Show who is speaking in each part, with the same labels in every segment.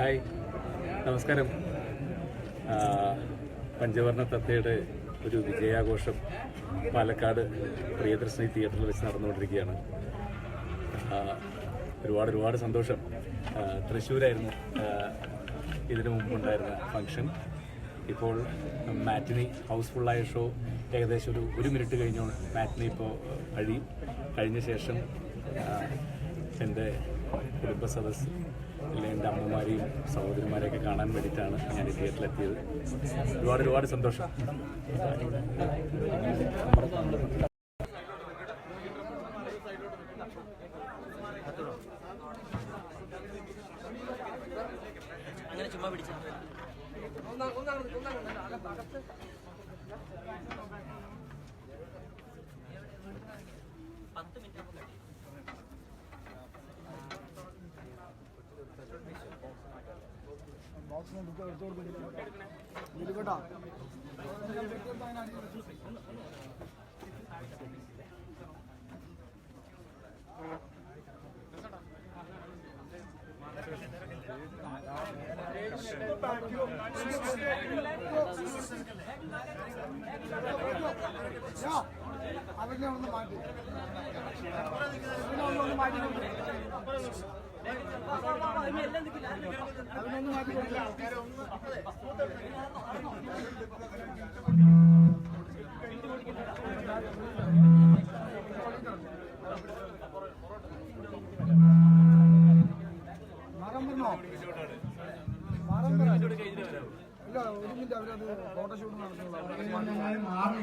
Speaker 1: Hi. നമസ്കാരം. പഞ്ചവർണ തത്തയുടെ ഒരു വിജയാഘോഷം പാലക്കാട് പ്രിയദർശിനി തിയേറ്ററിൽ വെച്ച് നടന്നുകൊണ്ടിരിക്കുകയാണ്. ഒരുപാട് ഒരുപാട് സന്തോഷം. തൃശ്ശൂരായിരുന്നു ഇതിനു മുമ്പുണ്ടായിരുന്ന ഫംഗ്ഷൻ. ഇപ്പോൾ മാറ്റിനി ഹൗസ്ഫുള്ളായ ഷോ ഏകദേശം ഒരു ഒരു മിനിറ്റ് കഴിഞ്ഞു മാറ്റിനി ഇപ്പോൾ കഴിയും കഴിഞ്ഞ ശേഷം എന്റെ കുടുംബ സദസ് അല്ലെങ്കിൽ എന്റെ അമ്മമാരെയും സഹോദരിമാരെയൊക്കെ കാണാൻ വേണ്ടിയിട്ടാണ് ഞാൻ ഈ തിയേറ്ററിലെത്തിയത്. ഒരുപാട് ഒരുപാട് സന്തോഷം.
Speaker 2: അങ്ങനെ ചുമ്മാ പിടിച്ച. പത്ത് മിനിറ്റ് ആകുമ്പോൾ കഴിയും.
Speaker 3: അവരുടെ ഒന്ന് മാറ്റി. ഒന്ന് മാറ്റി. അവനൊന്ന് മാറ്റി. മരം വന്നോ? മരം വന്നോ? ഇല്ല ഒരു മിനിറ്റ് അവരത് ഫോട്ടോഷൂട്ട് നടത്തുന്നുള്ളൂ. മാറി.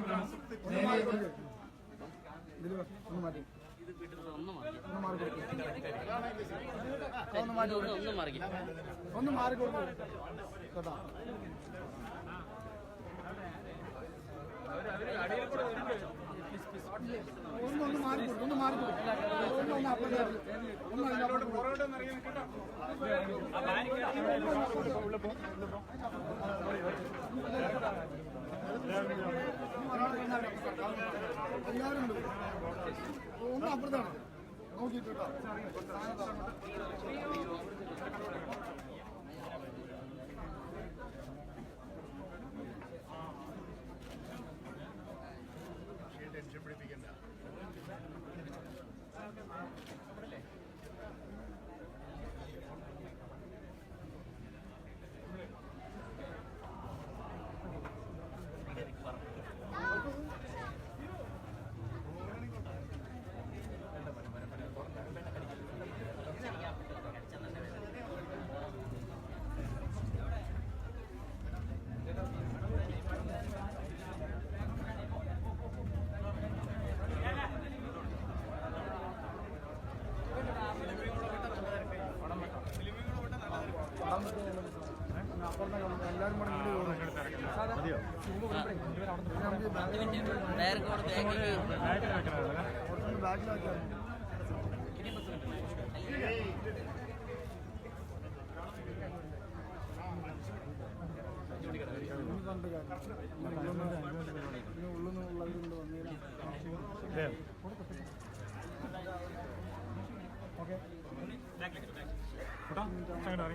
Speaker 3: ഇതിൽ ഒന്ന് മാറ്റി ഒന്ന് മാറ്റി.
Speaker 2: ഒന്ന്
Speaker 3: മാറി കൊടുക്ക്. കേട്ടോ ഒന്ന് ഒന്ന് മാറി കൊടുക്ക്. ഒന്ന് മാറി കൊടുക്ക്. ഒന്ന് ഒന്ന് അപ്പുറത്ത് ഒന്ന്. എല്ലാവരും അപ്പുറത്താണ്. നോക്കിയിട്ട് കേട്ടോ എല്ലാവരും കൂടെ ഇങ്ങോട്ട്
Speaker 2: പത്ത് മിനിറ്റ് ഡയറക്റ്റ് അവിടെ ബാഗിൽ
Speaker 3: ബാക്കിലാക്കിയാൽ കണ്ട് ഉള്ളിൽ നിന്നുള്ളവരുണ്ട് വന്നേരം ഓക്കെ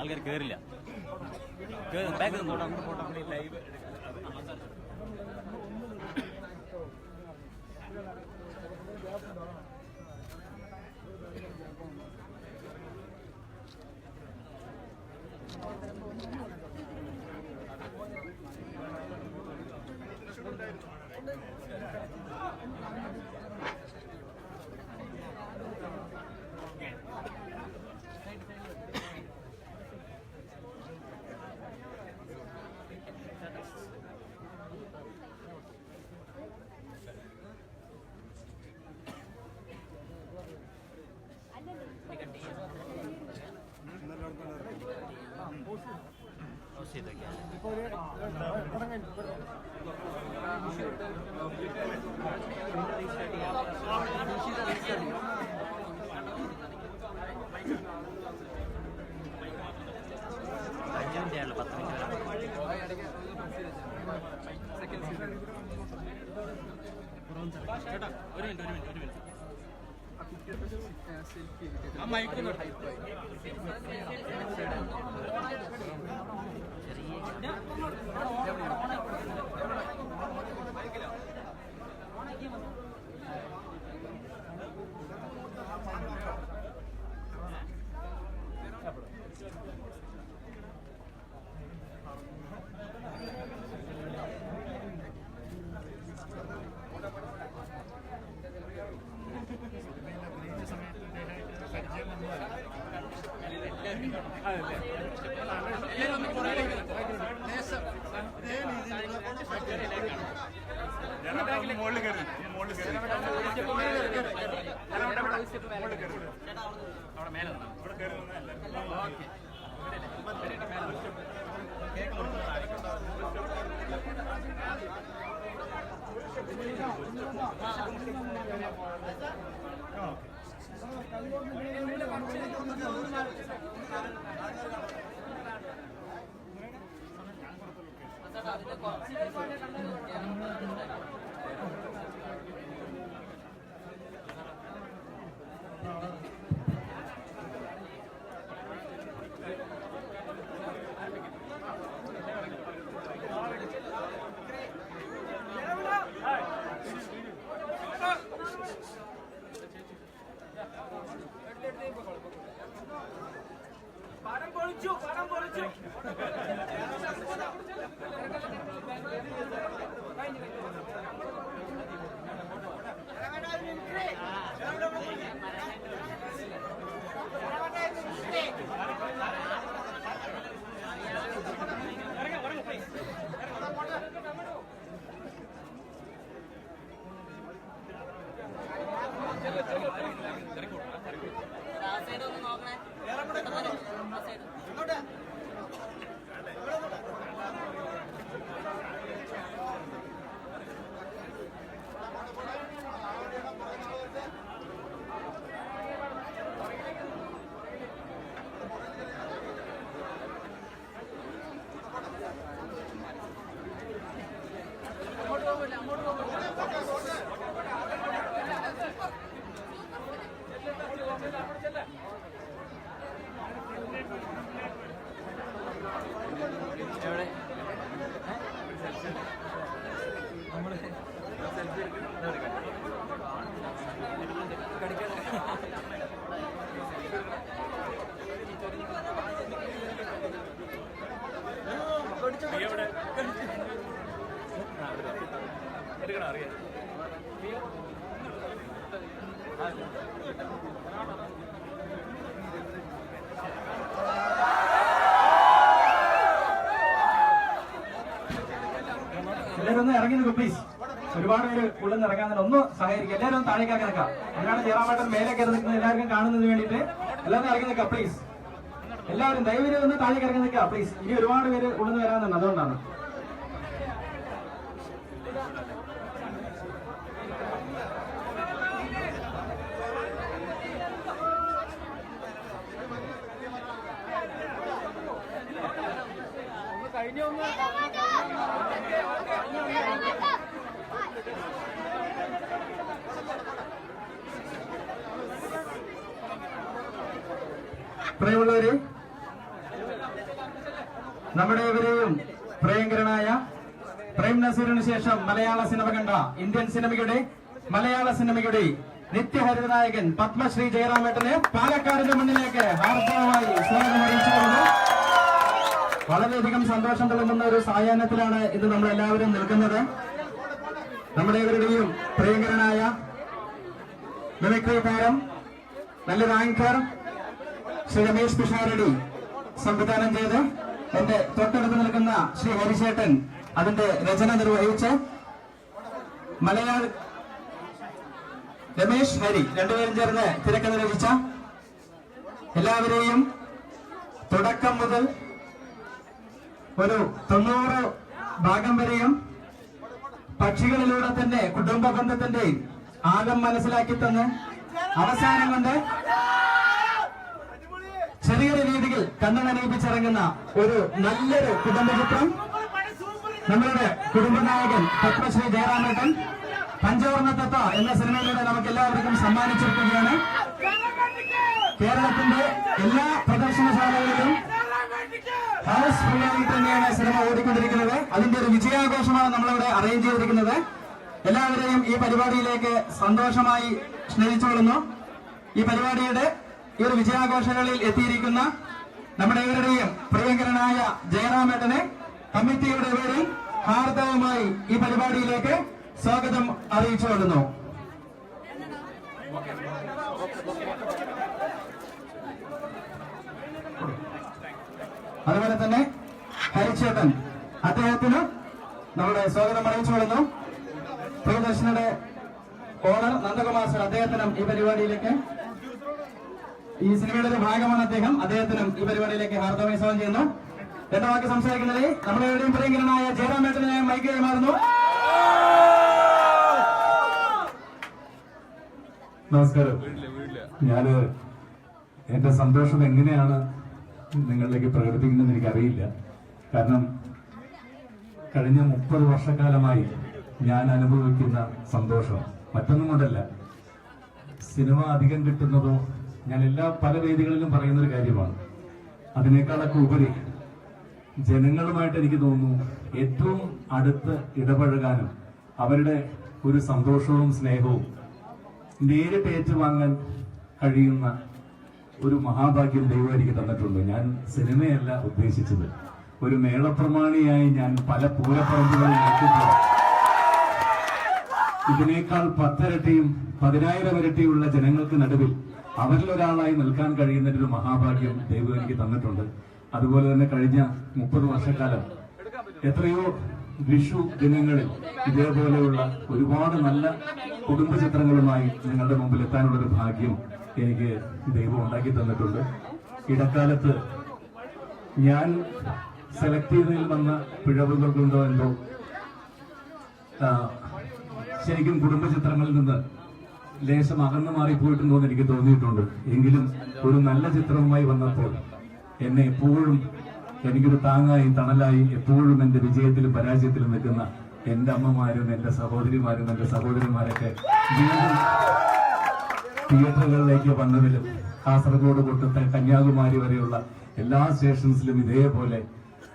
Speaker 2: ആൾക്കാർ കേറില്ല. ബാഗ് ലൈവ് മിനിറ്റ് ചേട്ടാ ഒരു മിനിറ്റ് ഒരു മിനിറ്റ് ഒരു മിനിറ്റ്. അവിടെ അതിന്റെ കുറച്ച് Thank you. എടുക്കണം അറിയാം.
Speaker 4: എല്ലാവരും ഇറങ്ങി നിൽക്കും പ്ലീസ് ഒരുപാട് പേര് ഉള്ളിൽ നിന്ന് ഇറങ്ങാൻ ഒന്ന് സഹകരിക്കുക. എല്ലാവരും താഴേക്കാക്കി നിൽക്കാം. അങ്ങനെയാണ് ജയറാമേട്ടൻ മേലെ കയറി നിൽക്കുന്നത് എല്ലാവർക്കും കാണുന്നതിന് വേണ്ടിയിട്ട് എല്ലാവരും ഇറങ്ങി നിൽക്കാം പ്ലീസ് എല്ലാവരും ദൈവം ഒന്ന് താഴേക്ക് ഇറങ്ങി നിൽക്കുക പ്ലീസ് ഇനി ഒരുപാട് പേര് ഉള്ളിൽ നിന്ന് വരാനുണ്ട് അതുകൊണ്ടാണ്. പ്രിയമുള്ളവരെ നമ്മുടെ ഇവരെയും പ്രിയങ്കരനായ പ്രേം നസീറിന് ശേഷം മലയാള സിനിമ കണ്ട ഇന്ത്യൻ സിനിമയുടെ മലയാള സിനിമയുടെ നിത്യഹരിതനായകൻ പത്മശ്രീ ജയറാമേട്ടന് പാലക്കാടിന്റെ മണ്ണിലേക്ക് ഹാർദവമായി സ്വാഗതം അറിയിച്ചുകൊണ്ട് വളരെയധികം സന്തോഷം തുടങ്ങുന്ന ഒരു സായാഹ്നത്തിലാണ് ഇന്ന് നമ്മൾ എല്ലാവരും നിൽക്കുന്നത്. നമ്മുടെ ഇവരുടെയും പ്രിയങ്കരനായ മിമിക്രി താരം നല്ലൊരു ആങ്കർ ശ്രീ രമേശ് പിഷാരടി സംവിധാനം ചെയ്ത് എന്റെ തൊട്ടടുത്ത് നിൽക്കുന്ന ശ്രീ ഹരിശേട്ടൻ അതിന്റെ രചന നിർവഹിച്ച് മലയാള രമേശ് ഹരി രണ്ടുപേരും ചേർന്ന് തിരക്കഥ രചിച്ച എല്ലാവരെയും തുടക്കം മുതൽ ഒരു തൊണ്ണൂറ് ഭാഗം വരെയും പക്ഷികളിലൂടെ തന്നെ കുടുംബ ബന്ധത്തിന്റെയും ആകം മനസ്സിലാക്കി തന്ന് അവസാനം കൊണ്ട് ചെറിയൊരു രീതിയിൽ കണ്ണനയിപ്പിച്ചിറങ്ങുന്ന ഒരു നല്ലൊരു കുടുംബചിത്രം. നമ്മളുടെ കുടുംബനായകൻ പത്മശ്രീ ജയറാമേട്ടൻ പഞ്ചവർണ എന്ന സിനിമയിലൂടെ നമുക്ക് എല്ലാവർക്കും സമ്മാനിച്ചിരിക്കുകയാണ്. കേരളത്തിന്റെ ഹൗസ് ഫുള്ളായി തന്നെയാണ് സിനിമ ഓടിക്കൊണ്ടിരിക്കുന്നത്. അതിന്റെ ഒരു വിജയാഘോഷമാണ് നമ്മളിവിടെ അറേഞ്ച് ചെയ്തിരിക്കുന്നത്. എല്ലാവരെയും ഈ പരിപാടിയിലേക്ക് സന്തോഷമായി സ്നേഹിച്ചുകൊള്ളുന്നു ഈ പരിപാടിയുടെ ഈ ഒരു വിജയാഘോഷങ്ങളിൽ എത്തിയിരിക്കുന്ന നമ്മുടെ ഇവരുടെയും പ്രിയങ്കരനായ ജയറാമേട്ടനെ കമ്മിറ്റിയുടെ പേരിൽ ഹാർദവുമായി ഈ പരിപാടിയിലേക്ക് സ്വാഗതം അറിയിച്ചു അറിയിച്ചുകൊള്ളുന്നു അതുപോലെ തന്നെ ഹരിച്ചേട്ടൻ. അദ്ദേഹത്തിന് നമ്മുടെ സ്വാഗതം അറിയിച്ചു കൊള്ളുന്നു. പ്രിയദർശനയുടെ ഓണർ നന്ദകുമാർ സർ അദ്ദേഹത്തിനും ഈ പരിപാടിയിലേക്ക് ഈ സിനിമയുടെ ഒരു ഭാഗമാണ് അദ്ദേഹം. അദ്ദേഹത്തിനും ഈ പരിപാടിയിലേക്ക് ഹാർദവമായി സ്വാഗതം ചെയ്യുന്നു. എന്റെ വാക്ക് സംസാരിക്കുന്നത് നമ്മുടെ എവിടെയും പ്രിയങ്കരനായ ജയറാം മേട്ടനെ മൈക്ക് കൈമാറുന്നു.
Speaker 1: നമസ്കാരം. ഞാൻ എന്റെ സന്തോഷം എങ്ങനെയാണ് നിങ്ങളിലേക്ക് പ്രകടിപ്പിക്കുന്നതെന്ന് എനിക്കറിയില്ല. കാരണം കഴിഞ്ഞ മുപ്പത് വർഷക്കാലമായി ഞാൻ അനുഭവിക്കുന്ന സന്തോഷം മറ്റൊന്നും കൊണ്ടല്ല. സിനിമ അധികം കിട്ടുന്നതോ ഞാൻ എല്ലാ പല വേദികളിലും പറയുന്ന ഒരു കാര്യമാണ്. അതിനേക്കാളൊക്കെ ഉപരി ജനങ്ങളുമായിട്ട് എനിക്ക് തോന്നുന്നു ഏറ്റവും അടുത്ത് ഇടപഴകാനും അവരുടെ ഒരു സന്തോഷവും സ്നേഹവും നേരിട്ട് ഏറ്റുവാങ്ങാൻ കഴിയുന്ന ഒരു മഹാഭാഗ്യം ദൈവം എനിക്ക് തന്നിട്ടുണ്ട്. ഞാൻ സിനിമയല്ല ഉദ്ദേശിച്ചത്. ഒരു മേളപ്രമാണിയായി ഞാൻ പല പൂരപ്പറമ്പുകളിൽ നിൽക്കുമ്പോൾ ഇതിനേക്കാൾ പത്തിരട്ടിയും പതിനായിരം ഇരട്ടിയുള്ള ജനങ്ങൾക്ക് നടുവിൽ അവരിൽ ഒരാളായി നിൽക്കാൻ കഴിയുന്ന ഒരു മഹാഭാഗ്യം ദൈവം എനിക്ക് തന്നിട്ടുണ്ട്. അതുപോലെ തന്നെ കഴിഞ്ഞ മുപ്പത് വർഷക്കാലം എത്രയോ വിഷു ദിനങ്ങളിൽ ഇതേപോലെയുള്ള ഒരുപാട് നല്ല കുടുംബ ചിത്രങ്ങളുമായി നിങ്ങളുടെ മുമ്പിൽ എത്താനുള്ള ഒരു ഭാഗ്യം എനിക്ക് ദൈവം ഉണ്ടാക്കി തന്നിട്ടുണ്ട്. ഇടക്കാലത്ത് ഞാൻ സെലക്ട് ചെയ്തതിൽ വന്ന പിഴവുകൾ കൊണ്ടോ എന്തോ ശരിക്കും കുടുംബ ചിത്രങ്ങളിൽ നിന്ന് ലേശം അകന്നു മാറിപ്പോയിട്ടുണ്ടോ എന്ന് എനിക്ക് തോന്നിയിട്ടുണ്ട്. എങ്കിലും ഒരു നല്ല ചിത്രവുമായി വന്നപ്പോൾ എന്നെ എപ്പോഴും എനിക്കൊരു താങ്ങായി തണലായി എപ്പോഴും എന്റെ വിജയത്തിലും പരാജയത്തിലും നിൽക്കുന്ന എന്റെ അമ്മമാരും എന്റെ സഹോദരിമാരും എന്റെ സഹോദരന്മാരൊക്കെ വീണ്ടും തിയേറ്ററുകളിലേക്ക് വന്നതിലും കാസർഗോഡ് തൊട്ട് കന്യാകുമാരി വരെയുള്ള എല്ലാ സ്റ്റേഷൻസിലും ഇതേപോലെ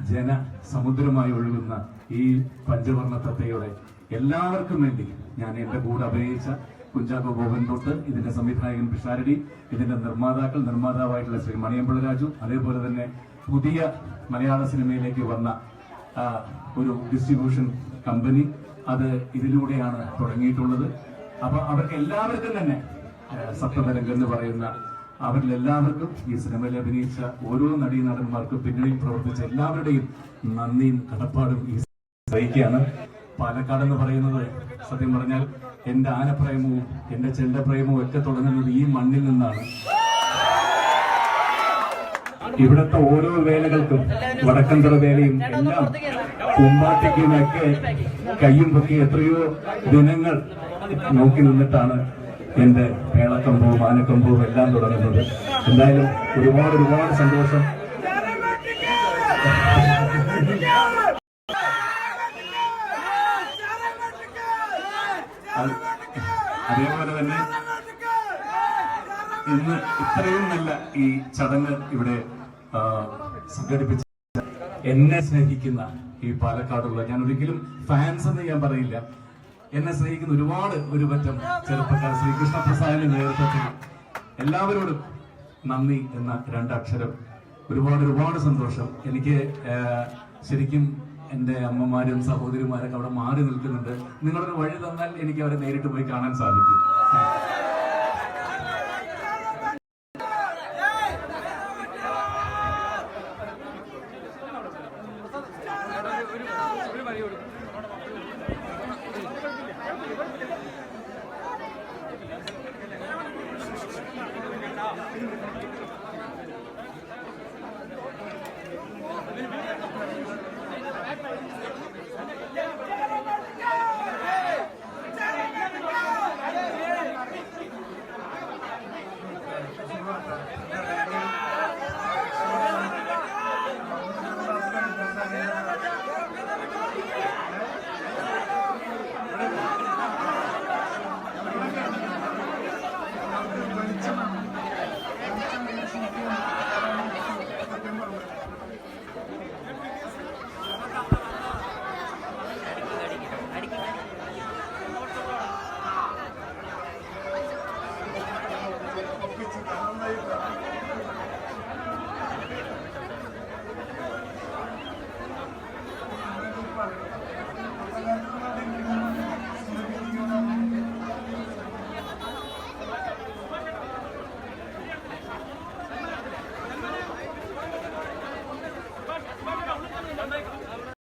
Speaker 1: ജന സമുദ്രമായി ഒഴുകുന്ന ഈ പഞ്ചവർണ തത്തയുടെ എല്ലാവർക്കും വേണ്ടി ഞാൻ എന്റെ കൂടെ അഭിനയിച്ച കുഞ്ചാക്കോ ബോബൻ തൊട്ട് ഇതിന്റെ സംവിധായകൻ പിഷാരടി ഇതിന്റെ നിർമ്മാതാക്കൾ നിർമ്മാതാവായിട്ടുള്ള ശ്രീ മണിയമ്പിള്ള രാജു അതേപോലെ തന്നെ പുതിയ മലയാള സിനിമയിലേക്ക് വന്ന ഒരു ഡിസ്ട്രിബ്യൂഷൻ കമ്പനി അത് ഇതിലൂടെയാണ് തുടങ്ങിയിട്ടുള്ളത്. അപ്പൊ അവർക്ക് എല്ലാവർക്കും തന്നെ സപ്തതരംഗം എന്ന് പറയുന്ന അവരിൽ എല്ലാവർക്കും ഈ സിനിമയിൽ അഭിനയിച്ച ഓരോ നടീ നടന്മാർക്കും പിന്നണിയിൽ പ്രവർത്തിച്ച എല്ലാവരുടെയും നന്ദിയും കടപ്പാടും ഈ അറിയിക്കുകയാണ് പാലക്കാട് എന്ന് പറയുന്നത് സത്യം പറഞ്ഞാൽ എന്റെ ആനപ്രേമവും എന്റെ ചെണ്ടപ്രേമവും ഒക്കെ തുടങ്ങുന്നത് ഈ മണ്ണിൽ നിന്നാണ്. ഇവിടുത്തെ ഓരോ വേലകൾക്കും വടക്കന്തറ വേലയും എല്ലാം കുമ്പാട്ടിക്കുമൊക്കെ കയ്യും പൊക്കി എത്രയോ ദിനങ്ങൾ നോക്കി നിന്നിട്ടാണ് എന്റെ മേളക്കമ്പവും ആനക്കമ്പവും എല്ലാം തുടങ്ങുന്നത്. എന്തായാലും ഒരുപാട് ഒരുപാട് സന്തോഷം. അതേപോലെ തന്നെ ഇന്ന് ഇത്രയും നല്ല ഈ ചടങ്ങ് ഇവിടെ സംഘടിപ്പിച്ച എന്നെ സ്നേഹിക്കുന്ന ഈ പാലക്കാടുള്ള ഞാൻ ഒരിക്കലും ഫാൻസ് എന്ന് ഞാൻ പറയില്ല. എന്നെ സ്നേഹിക്കുന്ന ഒരുപാട് ഒരു പറ്റം ചെറുപ്പക്കാർ ശ്രീകൃഷ്ണ പ്രസാദിന്റെ നേതൃത്വത്തിൽ. എല്ലാവരോടും നന്ദി എന്ന രണ്ടക്ഷരം. ഒരുപാട് ഒരുപാട് സന്തോഷം. എനിക്ക് ശരിക്കും എന്റെ അമ്മമാരും സഹോദരിമാരൊക്കെ അവിടെ മാറി നിൽക്കുന്നുണ്ട്. നിങ്ങളൊരു വഴി തന്നാൽ എനിക്ക് അവരെ നേരിട്ട് പോയി കാണാൻ സാധിക്കും.